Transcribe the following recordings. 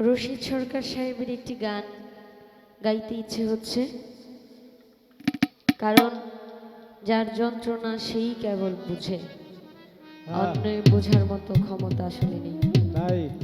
রশিদ সরকার সাহেবের একটি গান গাইতে ইচ্ছে হচ্ছে। কারণ যার যন্ত্রণা সেই কেবল বুঝে। হ্যাঁ। অন্যের বোঝার মতো ক্ষমতা আসলে নেই। তাই।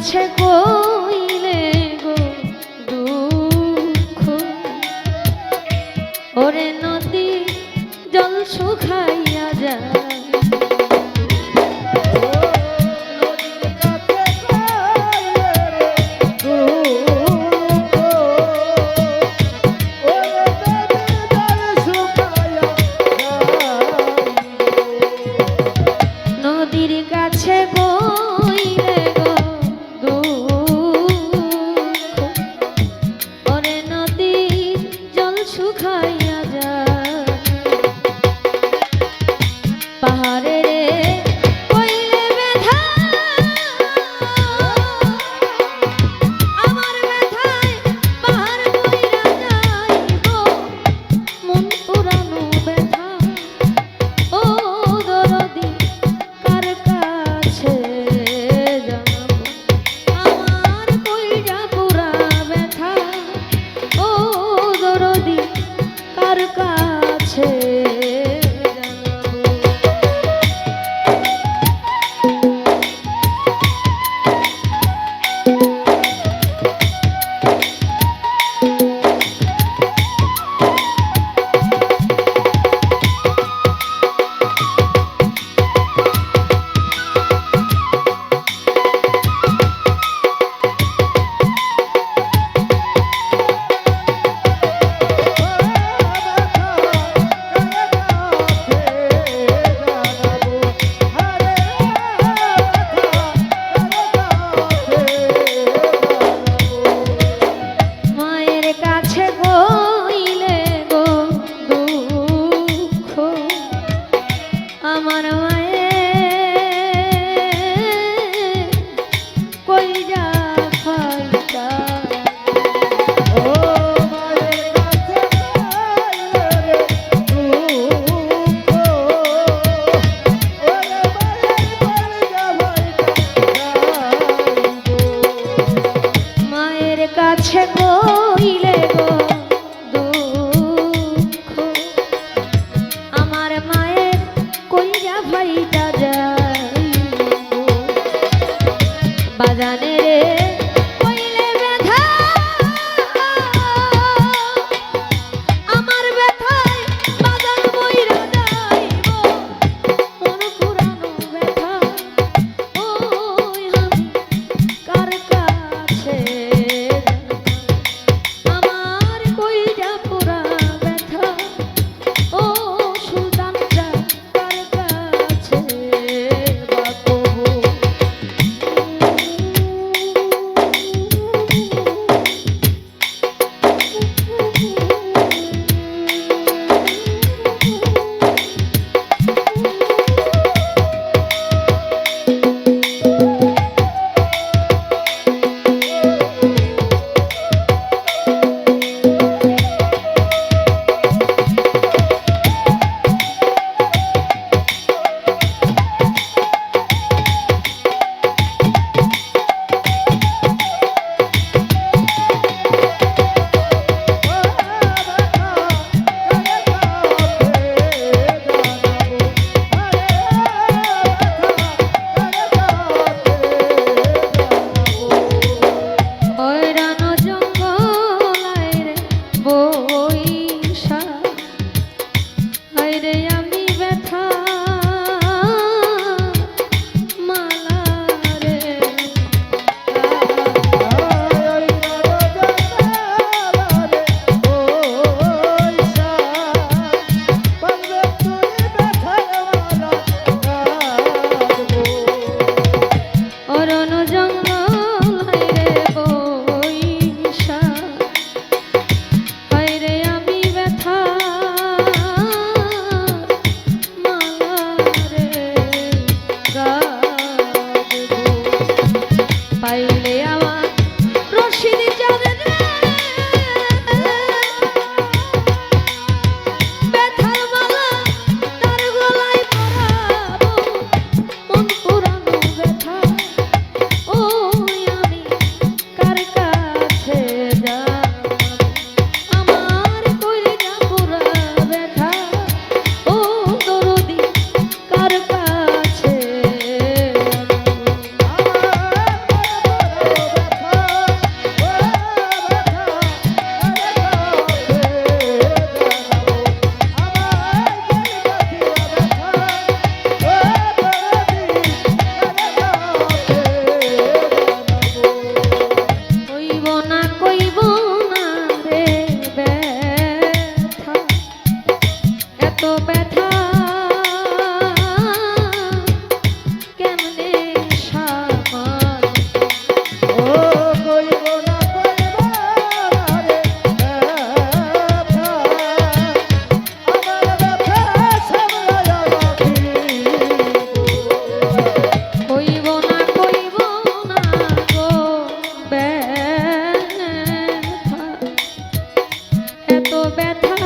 নদীর কাছে তার কাছে। badane Roberto.